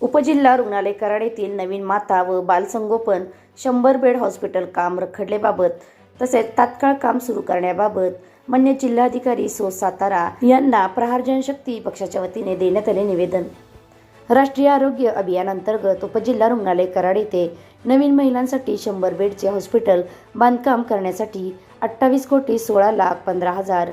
उपजिल्हा रुग्णालय कराड येथील नवीन माता व बालसंगोपन शंभर बेड हॉस्पिटल काम रखडलेबाबत तसेच तात्काळ काम सुरू करण्याबाबत मान्य जिल्हाधिकारी सो सातारा यांना प्रहार जनशक्ती पक्षाच्या वतीने देण्यात आले निवेदन. राष्ट्रीय आरोग्य अभियानांतर्गत उपजिल्हा रुग्णालय कराड येथे नवीन महिलांसाठी शंभर बेडचे हॉस्पिटल बांधकाम करण्यासाठी अठ्ठावीस कोटी सोळा लाख पंधरा हजार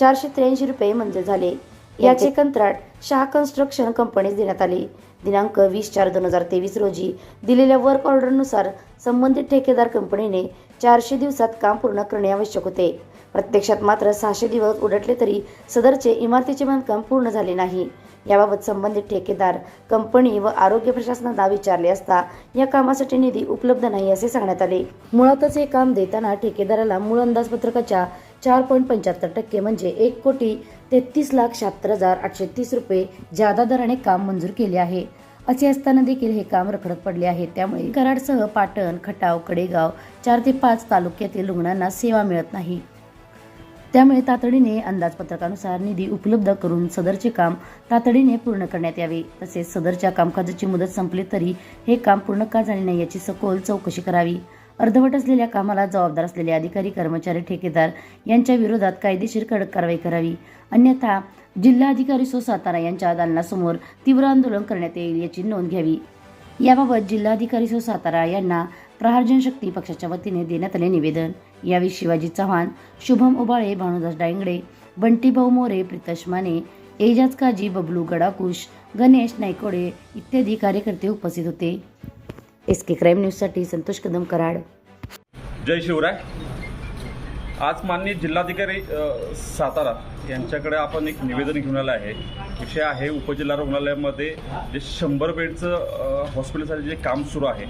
चारशे त्र्याऐंशी रुपये मंजूर झाले. याचे कंत्राट शाह कन्स्ट्रक्शन कंपनीस देण्यात आले. दिनांक वीस चार दोन हजार तेवीस रोजी दिलेल्या वर्क ऑर्डरनुसार संबंधित ठेकेदार कंपनीने चारशे दिवसात काम पूर्ण करणे आवश्यक होते. प्रत्यक्षात मात्र सहाशे दिवस उलटले तरी सदरचे इमारतीचे बांधकाम पूर्ण झाले नाही. याबाबत संबंधित ठेकेदार कंपनी व आरोग्य प्रशासनाला विचारले असता या कामासाठी निधी उपलब्ध नाही असे सांगण्यात आले. मुळातच हे काम देताना ठेकेदाराला मूळ अंदाजपत्रकाच्या चार पॉईंट पंच्याहत्तर टक्के म्हणजे एक कोटी तेहतीस लाख शहात्तर हजार आठशे तीस रुपये जादा दराने काम मंजूर केले आहे. असे असताना देखील हे काम रखडत पडले आहे. त्यामुळे कराडसह पाटण खटाव कडेगाव चार ते पाच तालुक्यातील रुग्णांना सेवा मिळत नाही. त्यामुळे तातडीने अंदाजपत्रकानुसार निधी उपलब्ध करून सदरचे काम तातडीने पूर्ण करण्यात यावे. तसेच सदरच्या कामकाजाची मुदत संपली तरी हे काम पूर्ण का झाले नाही याची सखोल चौकशी करावी. अर्धवट असलेल्या कामाला जबाबदार असलेले अधिकारी कर्मचारी ठेकेदार यांच्या विरोधात कायदेशीर कडक कारवाई करावी. अन्यथा जिल्हाधिकारी सो सातारा यांच्या दालनासमोर तीव्र आंदोलन करण्यात येईल याची नोंद घ्यावी. याबाबत जिल्हाधिकारी सो सातारा यांना प्रहार जनशक्ती पक्षाच्या वतीने देण्यात आले निवेदन. यावेळी शिवाजी चव्हाण शुभम उबाळे भानुदास डायंगडे बंटीभाऊ मोरे प्रितश माने एजाज काजी बबलू गडाकुश गणेश नायकोडे इत्यादी कार्यकर्ते उपस्थित होते. एस के क्राईम न्यूजसाठी संतोष कदम कराड. जय शिवराय. आज माननीय जिल्हाधिकारी सातारा यांच्याकडे आपण एक निवेदन घेऊन आलं आहे. विषय आहे उपजिल्हा रुग्णालयामध्ये जे शंभर बेडचं हॉस्पिटलसाठी जे काम सुरू आहे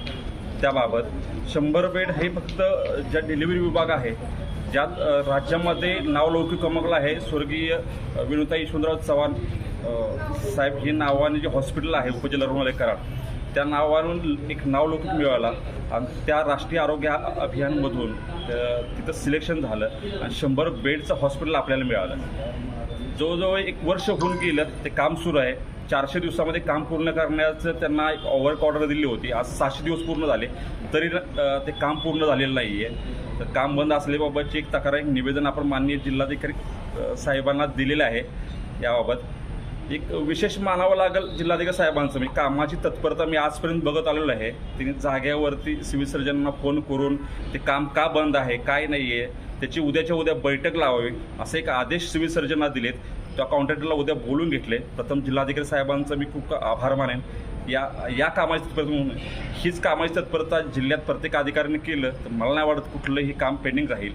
त्याबाबत. शंभर बेड हे फक्त ज्या डिलिव्हरी विभाग आहे ज्यात राज्यामध्ये नावलौकिक कमकलं आहे स्वर्गीय विनुता यशवंतराव चव्हाण साहेब हे नावाने जे हॉस्पिटल आहे उपजिल्हा रुग्णालय कराड. त्या नावावरून एक नावलौकिक मिळाला. आणि त्या राष्ट्रीय आरोग्य अभियानमधून तिथं सिलेक्शन झालं आणि शंभर बेडचं हॉस्पिटल आपल्याला मिळालं. जवळजवळ एक वर्ष होऊन गेलं ते काम सुरू आहे. चारशे दिवसामध्ये काम पूर्ण करण्याचं त्यांना एक ऑवर्क ऑर्डर दिली होती. आज सहाशे दिवस पूर्ण झाले. तरी ते काम पूर्ण झालेलं नाही आहे तर काम बंद असल्याबाबतची एक तक्रार एक निवेदन आपण माननीय जिल्हाधिकारी साहेबांना दिलेलं आहे याबाबत. एक विशेष मानावं लागेल जिल्हाधिकारी साहेबांचं. मी कामाची तत्परता मी आजपर्यंत बघत आलेलो आहे. तिने जाग्यावरती सिव्हिल सर्जनना फोन करून ते काम का बंद आहे काय नाही आहे त्याची उद्याच्या उद्या बैठक लावावी असे एक आदेश सिव्हिल दिलेत. त्या कॉन्ट्रॅक्टरला उद्या बोलून घेतले. प्रथम जिल्हाधिकारी साहेबांचं मी खूप आभार मानेन. या या कामाची तत्परता म्हणून हीच कामाची तत्परता जिल्ह्यात प्रत्येक अधिकाऱ्याने केलं तर मला नाही वाटत कुठलंही काम पेंडिंग राहील.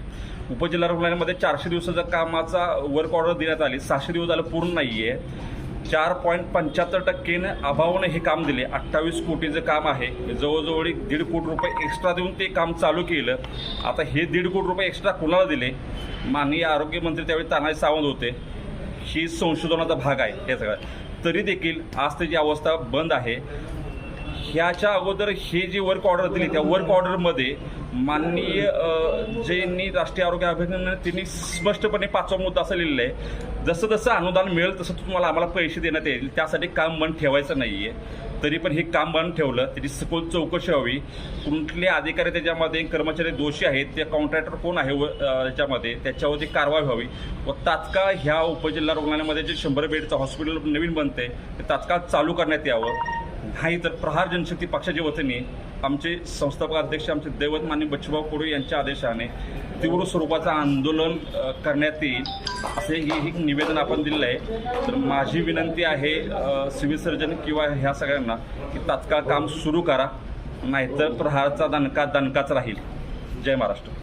उपजिल्हा रुग्णालयामध्ये चारशे दिवसाचा कामाचा वर्क ऑर्डर देण्यात आली. सहाशे दिवस झालं पूर्ण नाही आहे चार पॉईंट पंच्याहत्तर टक्केनं अभावनं हे काम दिले. अठ्ठावीस कोटीचं काम आहे. जवळजवळ एक दीड कोटी रुपये एक्स्ट्रा देऊन ते काम चालू केलं. आता हे दीड कोटी रुपये एक्स्ट्रा कुणाला दिले? माननीय आरोग्यमंत्री त्यावेळी तानाजी सावंत होते. ही संशोधनाचा भाग आहे हे सगळं. तरी देखील आज त्याची अवस्था बंद आहे. ह्याच्या अगोदर हे जी वर्क ऑर्डर दिली त्या वर्क ऑर्डरमध्ये माननीय ज्यांनी राष्ट्रीय आरोग्य अभियान त्यांनी स्पष्टपणे पाचवा मुद्दा असं लिहिलेला आहे. जसं जसं अनुदान मिळेल तसं तुम्हाला आम्हाला पैसे देण्यात येईल. त्यासाठी काम बंद ठेवायचं नाही आहे तरी पण हे काम बंद ठेवलं त्याची सखोल चौकशी हवी कुठले अधिकारी त्याच्यामध्ये कर्मचारी दोषी आहेत ते कॉन्ट्रॅक्टर कोण आहे व याच्यामध्ये त्याच्यावरती कारवाई व्हावी. व तात्काळ ह्या उपजिल्हा रुग्णालयामध्ये जे शंभर बेडचं हॉस्पिटल नवीन बनते ते तात्काळ चालू करण्यात यावं. नाही तर प्रहार जनशक्ती पक्षाच्या वतीने आमचे संस्थापक अध्यक्ष आमचे दैवत मान्य बच्चूभाऊ कडू यांच्या आदेशाने तीव्र स्वरूपाचं आंदोलन करण्यात येईल असे हे एक निवेदन आपण दिलेलं आहे. तर माझी विनंती आहे सिव्हिल सर्जन किंवा ह्या सगळ्यांना की तात्काळ काम सुरू करा नाहीतर प्रहारचा दणका दणकाच राहील. जय महाराष्ट्र.